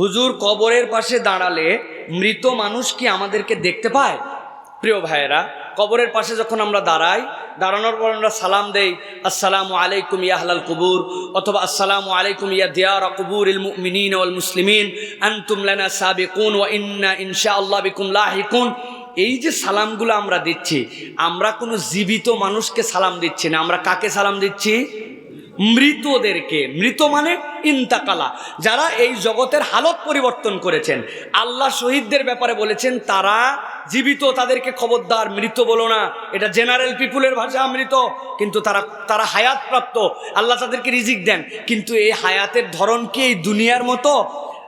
হুজুর কবরের পাশে দাঁড়ালে মৃত মানুষ কি আমাদেরকে দেখতে পায়? প্রিয় ভাইয়েরা, কবরের পাশে যখন আমরা দাঁড়াই, দাঁড়ানোর পর আমরা সালাম দেই, আসসালামু আলাইকুম ইয়াহলাল কবুর অথবা, আসসালামু আলাইকুম ইয়া দিয়ার কুবুর ইল মুমিনিন ওয়াল মুসলিমিন আনতুম লানা সাবিকুন ওয়া ইন্না ইনশাআল্লাহ বিকুম লাহিকুন এই যে সালামগুলো আমরা দিচ্ছি, আমরা কোনো জীবিত মানুষকে সালাম দিচ্ছি না, আমরা কাকে সালাম দিচ্ছি? মৃতদেরকে, মৃত মানে ইন্তাকালা, যারা এই জগতের হালত পরিবর্তন করেছেন। আল্লাহ শহীদদের ব্যাপারে বলেছেন, তারা জীবিত, তাদেরকে খবরদার, মৃত বলো না। এটা জেনারেল পিপুলের ভাষা, মৃত। কিন্তু তারা তারা হায়াত প্রাপ্ত আল্লাহ তাদেরকে রিজিক দেন। কিন্তু এই হায়াতের ধরন কি এই দুনিয়ার মতো?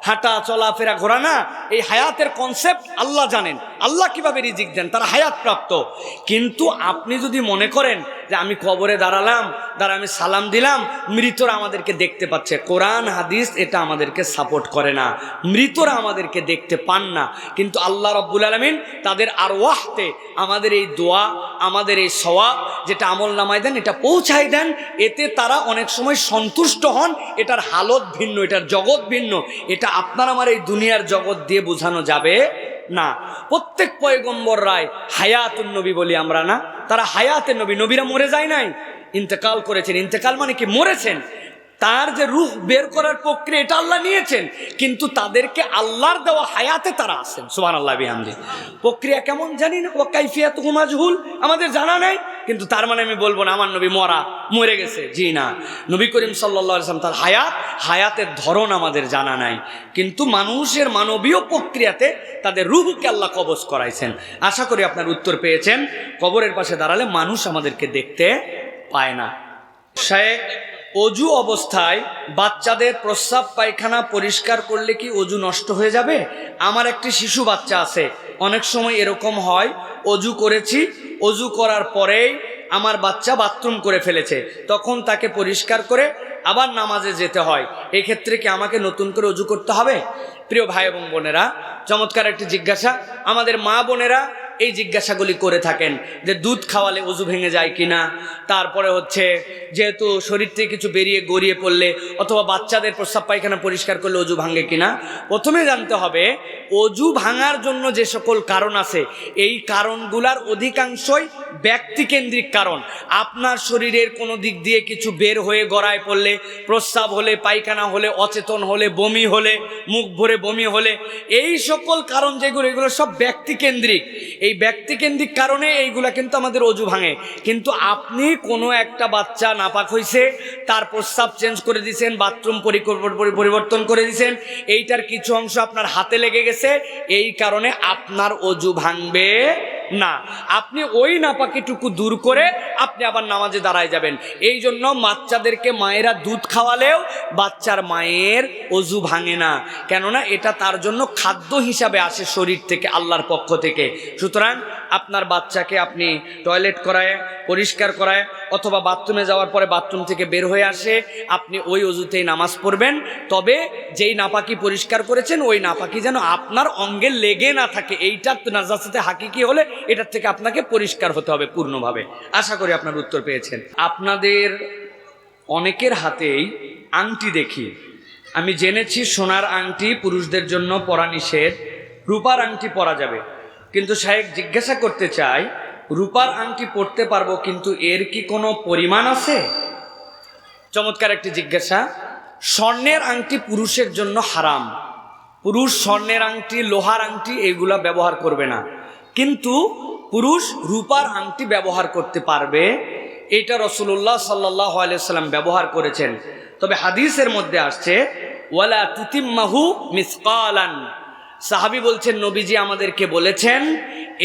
হাঁটা, চলাফেরা ঘোরা না এই হায়াতের কনসেপ্ট আল্লাহ জানেন। আল্লাহ কীভাবে রিজিক দেন? তারা হায়াত প্রাপ্ত। কিন্তু আপনি যদি মনে করেন যে আমি কবরে দাঁড়ালাম দাঁড়া আমি সালাম দিলাম, মৃতরা আমাদেরকে দেখতে পাচ্ছে। কোরআন, হাদিস, এটা আমাদেরকে সাপোর্ট করে না। মৃতরা আমাদেরকে দেখতে পান না। কিন্তু আল্লাহ রব্বুল আলমিন তাদের আর ওয়াহতে আমাদের এই দোয়া, আমাদের এই সওয়াব, যেটা আমল নামায় দেন, এটা পৌঁছায় দেন। এতে তারা অনেক সময় সন্তুষ্ট হন। এটার হালত ভিন্ন, এটার জগৎ ভিন্ন। এটা আপনার আমার এই দুনিয়ার জগৎ দিয়ে বোঝানো যাবে না। প্রত্যেক পয়গম্বর রায় হায়াতুন নবী বলি আমরা না। তারা হায়াতের নবী। নবীরা মরে যায় নাই। ইন্তেকাল করেছেন। ইন্তেকাল মানে কি? মরেছেন। তার যে রূহ বের করার প্রক্রিয়া, এটা আল্লাহ নিয়েছেন। কিন্তু তাদেরকে আল্লাহর দেওয়া হায়াতে তারা আসেন সুমান আল্লাহ বিহামদি। প্রক্রিয়া কেমন জানি না ও কাইফিয়াত হুমাজহুল আমাদের জানা নাই, কিন্তু তার মানে আমি বলব না, আমার নবী মরা, মরে গেছে। জি না। নবী করিম সাল্লা সাল্লাম তার হায়াত, হায়াতের ধরন আমাদের জানা নাই। কিন্তু মানুষের মানবীয় প্রক্রিয়াতে তাদের রুহকে আল্লাহ কবজ করাইছেন। আশা করি আপনার উত্তর পেয়েছেন। কবরের পাশে দাঁড়ালে মানুষ আমাদেরকে দেখতে পায় না। শেখ অজু অবস্থায় বাচ্চাদের প্রস্রাব পায়খানা পরিষ্কার করলে কি অজু নষ্ট হয়ে যাবে? আমার একটি শিশু বাচ্চা আছে। অনেক সময় এরকম হয়, অজু করেছি, অজু করার পরেই আমার বাচ্চা বাথরুম করে ফেলেছে। তখন তাকে পরিষ্কার করে আবার নামাজে যেতে হয়। এক্ষেত্রে কি আমাকে নতুন করে অজু করতে হবে? প্রিয় ভাই এবং বোনেরা, চমৎকার একটি জিজ্ঞাসা। আমাদের মা বোনেরা এই জিজ্ঞাসাগুলি করে থাকেন যে দুধ খাওয়ালে অজু ভেঙে যায় কিনা। তারপরে হচ্ছে যেহেতু শরীর থেকে কিছু বেরিয়ে গড়িয়ে পড়লে অথবা বাচ্চাদের প্রস্রাব পায়খানা পরিষ্কার করলে অজু ভাঙে কিনা, প্রথমে জানতে হবে অজু ভাঙার জন্য যে সকল কারণ আছে, এই কারণগুলার অধিকাংশই ব্যক্তিকেন্দ্রিক কারণ। আপনার শরীরের কোনো দিক দিয়ে কিছু বের হয়ে গড়ায় পড়লে, প্রস্রাব হলে, পায়খানা হলে, অচেতন হলে, বমি হলে, মুখ ভরে বমি হলে, এই সকল কারণ যেগুলো, এগুলো সব ব্যক্তিকেন্দ্রিক। এই ব্যক্তিকেন্দ্রিক কারণে এইগুলো কিন্তু আমাদের অজু ভাঙে। কিন্তু আপনি কোনো একটা বাচ্চা নাপাক হয়েছে তার প্রস্রাব চেঞ্জ করে দিয়েছেন বাথরুম পরিবর্তন করে দিয়েছেন এইটার কিছু অংশ আপনার হাতে লেগে গেছে, এই কারণে আপনার অজু ভাঙবে না, আপনি ওই নাপাকিটুকু দূর করে আপনি আবার নামাজে দাঁড়ায় যাবেন। এই জন্য বাচ্চাদেরকে মায়েরা দুধ খাওয়ালেও বাচ্চার মায়ের অজু ভাঙে না। কেননা এটা তার জন্য খাদ্য হিসাবে আসে শরীর থেকে, আল্লাহর পক্ষ থেকে। সুতরাং আপনার বাচ্চাকে আপনি টয়লেট করায়, পরিষ্কার করায়, অথবা বাথরুমে যাওয়ার পরে বাথরুম থেকে বের হয়ে আসে, আপনি ওই অজুতেই নামাজ পড়বেন। তবে যেই নাপাকি পরিষ্কার করেছেন, ওই নাপাকি যেন আপনার অঙ্গে লেগে না থাকে। এইটা নাজাসাতে হাকিকি হলে এটার থেকে আপনাকে পরিষ্কার হতে হবে পূর্ণভাবে। আশা করি আপনার উত্তর পেয়েছেন। আপনাদের অনেকের হাতেই আংটি দেখি। আমি জেনেছি সোনার আংটি পুরুষদের জন্য পরা নিষেধ, রূপার আংটি পরা যাবে। কিন্তু সাহেব জিজ্ঞাসা করতে চাই রূপার আংটি পরতে পারব, কিন্তু এর কি কোনো পরিমাণ আছে? চমৎকার একটি জিজ্ঞাসা। স্বর্ণের আংটি পুরুষের জন্য হারাম। পুরুষ স্বর্ণের আংটি, লোহার আংটি, এগুলা ব্যবহার করবে না। কিন্তু পুরুষ রূপার আংটি ব্যবহার করতে পারবে। এটা রসুল্লাহ সাল্লাহ আলিয়াল্লাম ব্যবহার করেছেন। তবে হাদিসের মধ্যে আসছে, ওয়ালা তুতিম্মাহু মিসকালান। সাহাবি বলছেন, নবীজি আমাদেরকে বলেছেন,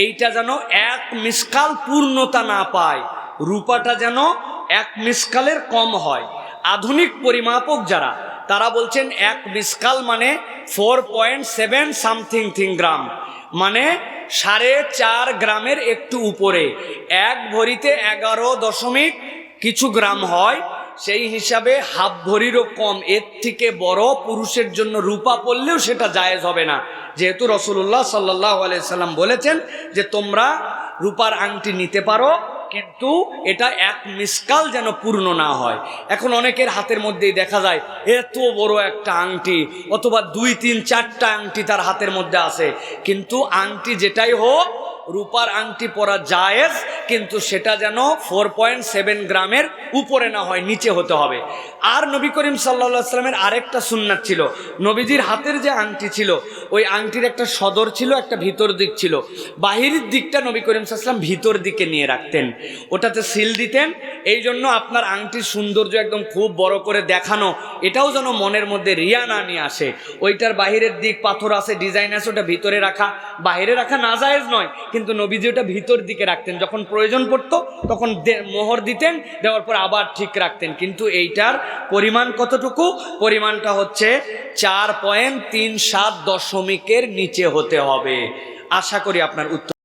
এইটা যেন এক মিসকাল পূর্ণতা না পায়, রূপাটা যেন এক মিসকালের কম হয়। আধুনিক পরিমাপক যারা, তারা বলছেন এক মিসকাল মানে four point seven something thing gram মানে সাড়ে চার গ্রামের একটু উপরে, এক ভরিতে এগারো দশমিক কিছু গ্রাম হয় সেই হিসাবে হাফ ভরিরও কম। এর থেকে বড় পুরুষের জন্য রূপা পড়লেও সেটা জায়েজ হবে না। যেহেতু রসুল্লাহ সাল্লাহ সাল্লাম বলেছেন যে তোমরা রূপার আংটি নিতে পারো, কিন্তু এটা এক মিসকাল যেন পূর্ণ না হয়। এখন অনেকের হাতের মধ্যেই দেখা যায়, এত বড় একটা আংটি, অথবা দুই, তিন, চারটা আংটি তার হাতের মধ্যে আছে। কিন্তু আংটি যেটাই হোক রূপার আংটি পরা জায়েজ, কিন্তু সেটা যেন ফোর পয়েন্ট সেভেন গ্রামের উপরে না হয়, নিচে হতে হবে। আর নবী করিম সাল্লা সাল্লামের আরেকটা সুন্নার ছিল, নবীজির হাতের যে আংটি ছিল ওই আংটির একটা সদর ছিল, একটা ভিতর দিক ছিল। বাহিরের দিকটা নবী করিম সাল্লাম ভিতর দিকে নিয়ে রাখতেন। ওটাতে সিল দিতেন। এই জন্য আপনার আংটির সৌন্দর্য একদম খুব বড় করে দেখানো, এটাও যেন মনের মধ্যে রিয়া না নিয়ে আসে। ওইটার বাহিরের দিক, পাথর আছে ডিজাইন আছে, ওটা ভিতরে রাখা। বাইরে রাখা না জায়েজ নয়, কিন্তু নবীজি ওটা ভিতর দিকে রাখতেন। যখন প্রয়োজন পড়তো, তখন মোহর দিতেন, দেওয়ার পর আবার ঠিক রাখতেন। কিন্তু এইটার পরিমাণ কতটুকু? পরিমাণটা হচ্ছে চার পয়েন্ট তিন সাত দশমিকের নিচে হতে হবে। আশা করি আপনার উত্তর